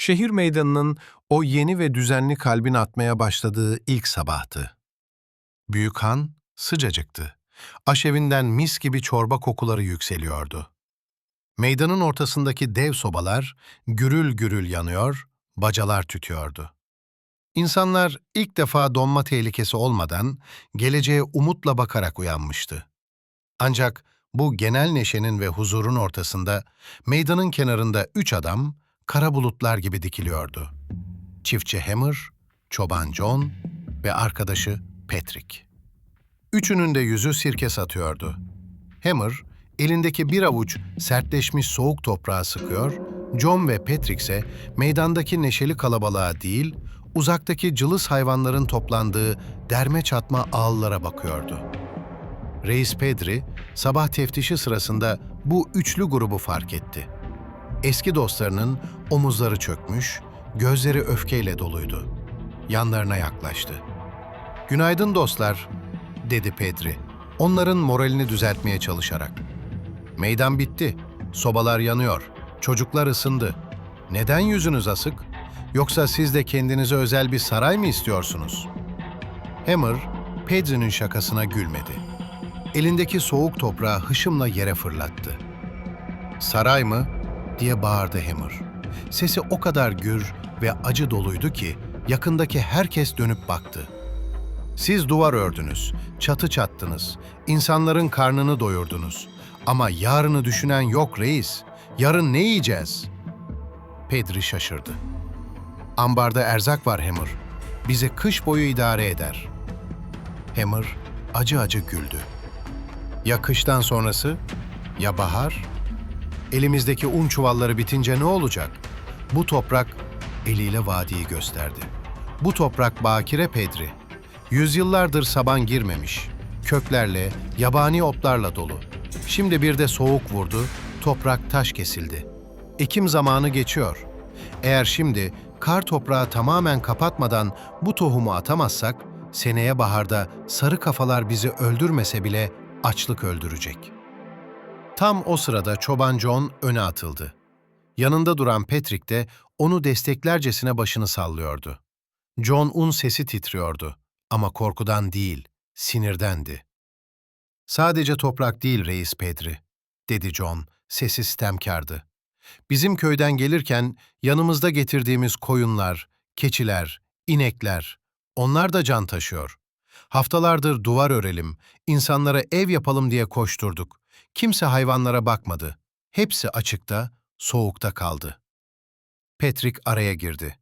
Şehir meydanının o yeni ve düzenli kalbin atmaya başladığı ilk sabahtı. Büyük han sıcacıktı. Aşevinden mis gibi çorba kokuları yükseliyordu. Meydanın ortasındaki dev sobalar gürül gürül yanıyor, bacalar tütüyordu. İnsanlar ilk defa donma tehlikesi olmadan geleceğe umutla bakarak uyanmıştı. Ancak bu genel neşenin ve huzurun ortasında meydanın kenarında üç adam kara bulutlar gibi dikiliyordu. Çiftçi Hammer, çoban John ve arkadaşı Patrick. Üçünün de yüzü sirke satıyordu. Hammer, elindeki bir avuç sertleşmiş soğuk toprağı sıkıyor, John ve Patrick ise meydandaki neşeli kalabalığa değil, uzaktaki cılız hayvanların toplandığı derme çatma ağıllara bakıyordu. Reis Pedri, sabah teftişi sırasında bu üçlü grubu fark etti. Eski dostlarının omuzları çökmüş, gözleri öfkeyle doluydu. Yanlarına yaklaştı. "Günaydın dostlar," dedi Pedri. Onların moralini düzeltmeye çalışarak. "Meydan bitti. Sobalar yanıyor. Çocuklar ısındı. Neden yüzünüz asık? Yoksa siz de kendinize özel bir saray mı istiyorsunuz?" Hammer, Pedri'nin şakasına gülmedi. Elindeki soğuk toprağı hışımla yere fırlattı. Saray mı? Diye bağırdı Hammer. Sesi o kadar gür ve acı doluydu ki yakındaki herkes dönüp baktı. Siz duvar ördünüz, çatı çattınız, insanların karnını doyurdunuz. Ama yarını düşünen yok reis. Yarın ne yiyeceğiz? Pedri şaşırdı. Ambarda erzak var Hammer. Bize kış boyu idare eder. Hammer acı acı güldü. Ya kıştan sonrası? Ya bahar? Elimizdeki un çuvalları bitince ne olacak? Bu toprak eliyle vadiyi gösterdi. Bu toprak bakire pedri. Yüzyıllardır saban girmemiş. Köklerle, yabani otlarla dolu. Şimdi bir de soğuk vurdu, toprak taş kesildi. Ekim zamanı geçiyor. Eğer şimdi kar toprağı tamamen kapatmadan bu tohumu atamazsak, seneye baharda sarı kafalar bizi öldürmese bile açlık öldürecek.'' Tam o sırada çoban John öne atıldı. Yanında duran Patrick de onu desteklercesine başını sallıyordu. John un sesi titriyordu ama korkudan değil, sinirdendi. Sadece toprak değil reis Pedri, dedi John, sesi sitemkardı. Bizim köyden gelirken yanımızda getirdiğimiz koyunlar, keçiler, inekler, onlar da can taşıyor. Haftalardır duvar örelim, insanlara ev yapalım diye koşturduk. Kimse hayvanlara bakmadı. Hepsi açıkta, soğukta kaldı. Patrick araya girdi.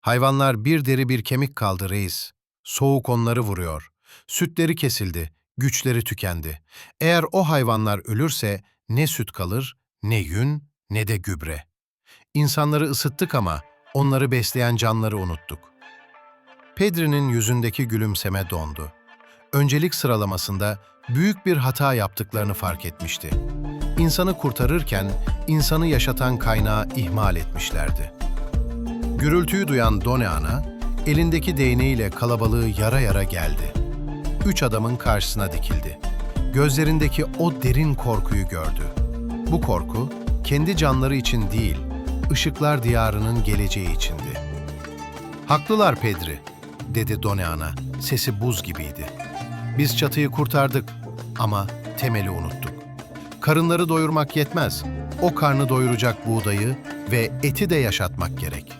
Hayvanlar bir deri bir kemik kaldı reis. Soğuk onları vuruyor. Sütleri kesildi, güçleri tükendi. Eğer o hayvanlar ölürse ne süt kalır, ne yün, ne de gübre. İnsanları ısıttık ama onları besleyen canları unuttuk. Pedri'nin yüzündeki gülümseme dondu. Öncelik sıralamasında büyük bir hata yaptıklarını fark etmişti. İnsanı kurtarırken insanı yaşatan kaynağı ihmal etmişlerdi. Gürültüyü duyan Doneana, elindeki değneğiyle kalabalığı yara yara geldi. Üç adamın karşısına dikildi. Gözlerindeki o derin korkuyu gördü. Bu korku, kendi canları için değil, ışıklar diyarının geleceği içindi. Haklılar Pedri, dedi Doneana, sesi buz gibiydi. Biz çatıyı kurtardık ama temeli unuttuk. Karınları doyurmak yetmez. O karnı doyuracak buğdayı ve eti de yaşatmak gerek.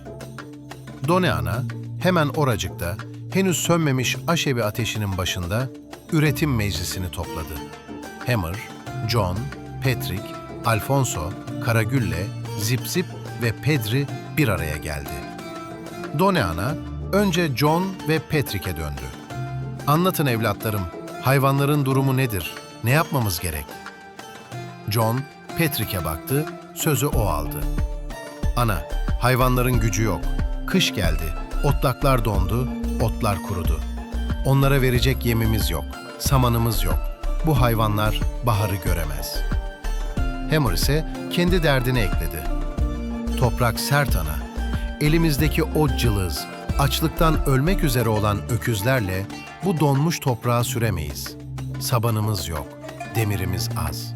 Doneana hemen oracıkta henüz sönmemiş aşevi ateşinin başında üretim meclisini topladı. Hammer, John, Patrick, Alfonso, Karagülle, Zip Zip ve Pedri bir araya geldi. Doneana önce John ve Patrick'e döndü. Anlatın evlatlarım, hayvanların durumu nedir? Ne yapmamız gerek? John, Patrick'e baktı, sözü o aldı. Ana, hayvanların gücü yok. Kış geldi, otlaklar dondu, otlar kurudu. Onlara verecek yemimiz yok, samanımız yok. Bu hayvanlar baharı göremez. Hammer ise kendi derdine ekledi. Toprak sert ana. Elimizdeki o cılız, açlıktan ölmek üzere olan öküzlerle bu donmuş toprağa süremeyiz. Sabanımız yok, demirimiz az.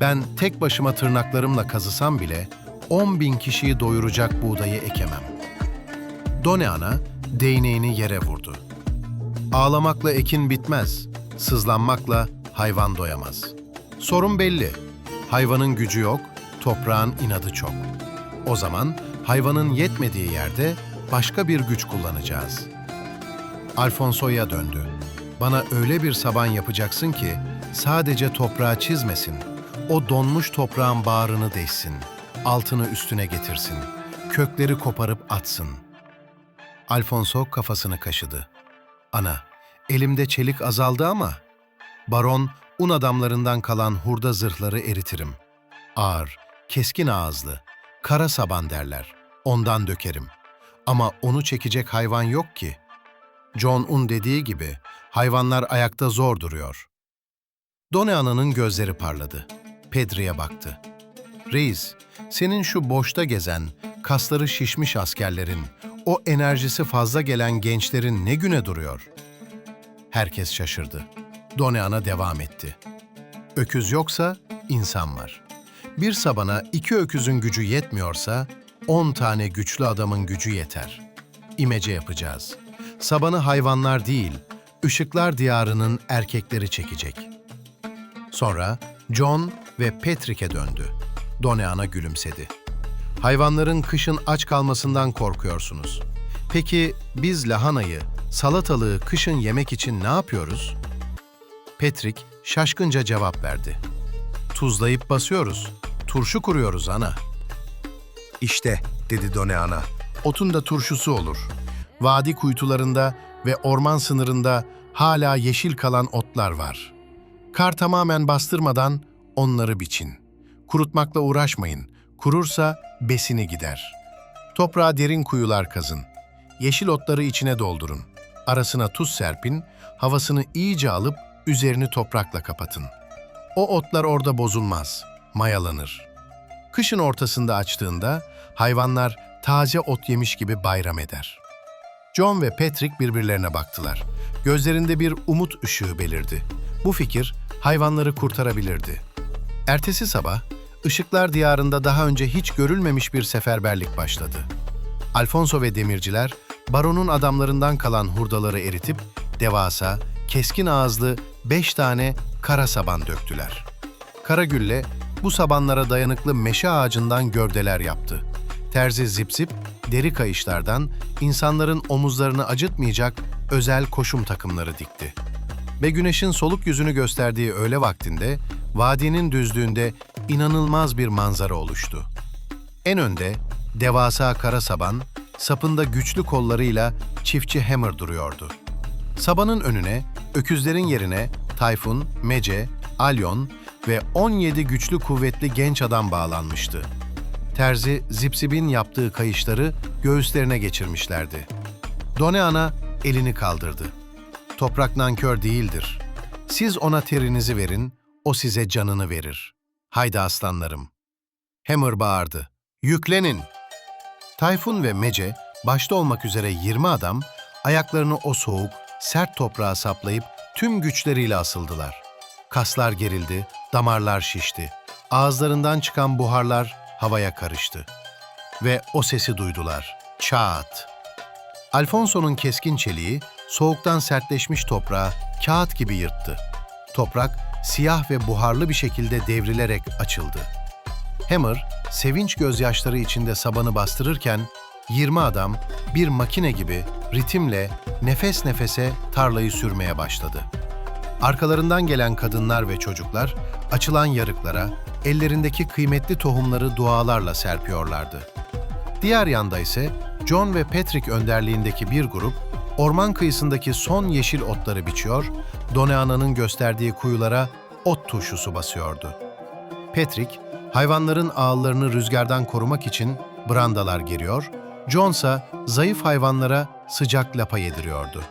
Ben tek başıma tırnaklarımla kazısam bile 10 bin kişiyi doyuracak buğdayı ekemem. Done ana değneğini yere vurdu. Ağlamakla ekin bitmez, sızlanmakla hayvan doyamaz. Sorun belli. Hayvanın gücü yok, toprağın inadı çok. O zaman hayvanın yetmediği yerde başka bir güç kullanacağız. Alfonso'ya döndü. Bana öyle bir saban yapacaksın ki sadece toprağı çizmesin. O donmuş toprağın bağrını deşsin. Altını üstüne getirsin. Kökleri koparıp atsın. Alfonso kafasını kaşıdı. Ana, elimde çelik azaldı ama baron un adamlarından kalan hurda zırhları eritirim. Ağır, keskin ağızlı, kara saban derler. Ondan dökerim. Ama onu çekecek hayvan yok ki. John Un dediği gibi hayvanlar ayakta zor duruyor. Done Ana'nın gözleri parladı. Pedri'ye baktı. Reis, senin şu boşta gezen, kasları şişmiş askerlerin, o enerjisi fazla gelen gençlerin ne güne duruyor? Herkes şaşırdı. Done Ana devam etti. Öküz yoksa insan var. Bir sabana iki öküzün gücü yetmiyorsa, on tane güçlü adamın gücü yeter. İmece yapacağız. Sabanı hayvanlar değil, ışıklar diyarının erkekleri çekecek. Sonra John ve Patrick'e döndü. Doneana gülümsedi. Hayvanların kışın aç kalmasından korkuyorsunuz. Peki biz lahanayı, salatalığı kışın yemek için ne yapıyoruz? Patrick şaşkınca cevap verdi. Tuzlayıp basıyoruz. Turşu kuruyoruz ana. İşte, dedi Done ana. Otun da turşusu olur. Vadi kuytularında ve orman sınırında hala yeşil kalan otlar var. Kar tamamen bastırmadan onları biçin. Kurutmakla uğraşmayın. Kurursa besini gider. Toprağa derin kuyular kazın. Yeşil otları içine doldurun. Arasına tuz serpin, havasını iyice alıp üzerini toprakla kapatın. O otlar orada bozulmaz, mayalanır. Kışın ortasında açtığında hayvanlar taze ot yemiş gibi bayram eder. John ve Patrick birbirlerine baktılar. Gözlerinde bir umut ışığı belirdi. Bu fikir hayvanları kurtarabilirdi. Ertesi sabah, ışıklar diyarında daha önce hiç görülmemiş bir seferberlik başladı. Alfonso ve demirciler, baronun adamlarından kalan hurdaları eritip, devasa, keskin ağızlı beş tane kara saban döktüler. Karagülle, bu sabanlara dayanıklı meşe ağacından gövdeler yaptı. Terzi zip zip, deri kayışlardan insanların omuzlarını acıtmayacak özel koşum takımları dikti. Ve güneşin soluk yüzünü gösterdiği öğle vaktinde vadinin düzlüğünde inanılmaz bir manzara oluştu. En önde devasa kara saban, sapında güçlü kollarıyla çiftçi Hammer duruyordu. Sabanın önüne, öküzlerin yerine Tayfun, Mece, Alyon ve 17 güçlü kuvvetli genç adam bağlanmıştı. Terzi, Zipsib'in yaptığı kayışları göğüslerine geçirmişlerdi. Done Ana elini kaldırdı. Toprak nankör değildir. Siz ona terinizi verin, o size canını verir. Haydi aslanlarım. Hammer bağırdı. Yüklenin! Tayfun ve Mece, başta olmak üzere 20 adam, ayaklarını o soğuk, sert toprağa saplayıp tüm güçleriyle asıldılar. Kaslar gerildi, damarlar şişti. Ağızlarından çıkan buharlar havaya karıştı. Ve o sesi duydular. Çat! Alfonso'nun keskin çeliği soğuktan sertleşmiş toprağı kağıt gibi yırttı. Toprak siyah ve buharlı bir şekilde devrilerek açıldı. Hammer, sevinç gözyaşları içinde sabanı bastırırken 20 adam bir makine gibi ritimle nefes nefese tarlayı sürmeye başladı. Arkalarından gelen kadınlar ve çocuklar açılan yarıklara ellerindeki kıymetli tohumları dualarla serpiyorlardı. Diğer yanda ise John ve Patrick önderliğindeki bir grup orman kıyısındaki son yeşil otları biçiyor, Doneana'nın gösterdiği kuyulara ot turşusu basıyordu. Patrick, hayvanların ağıllarını rüzgardan korumak için brandalar geriyor, John ise zayıf hayvanlara sıcak lapa yediriyordu.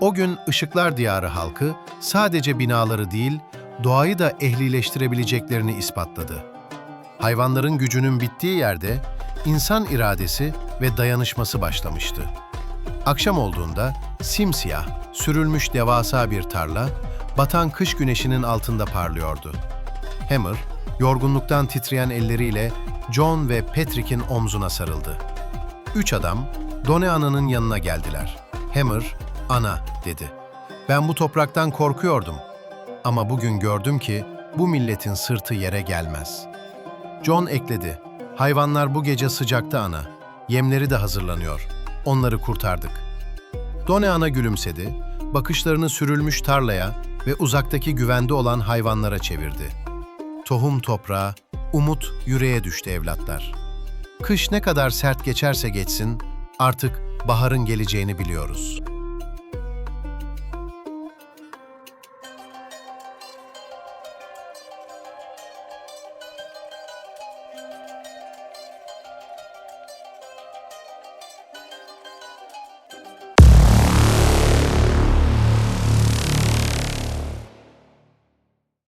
O gün Işıklar Diyarı halkı sadece binaları değil, doğayı da ehlileştirebileceklerini ispatladı. Hayvanların gücünün bittiği yerde insan iradesi ve dayanışması başlamıştı. Akşam olduğunda simsiyah, sürülmüş devasa bir tarla, batan kış güneşinin altında parlıyordu. Hammer, yorgunluktan titreyen elleriyle John ve Patrick'in omzuna sarıldı. Üç adam Done Ana'nın yanına geldiler. Hammer, ana dedi. Ben bu topraktan korkuyordum. Ama bugün gördüm ki bu milletin sırtı yere gelmez. John ekledi. Hayvanlar bu gece sıcakta ana. Yemleri de hazırlanıyor. Onları kurtardık. Done ana gülümsedi. Bakışlarını sürülmüş tarlaya ve uzaktaki güvende olan hayvanlara çevirdi. Tohum toprağa, umut yüreğe düştü evlatlar. Kış ne kadar sert geçerse geçsin, artık baharın geleceğini biliyoruz.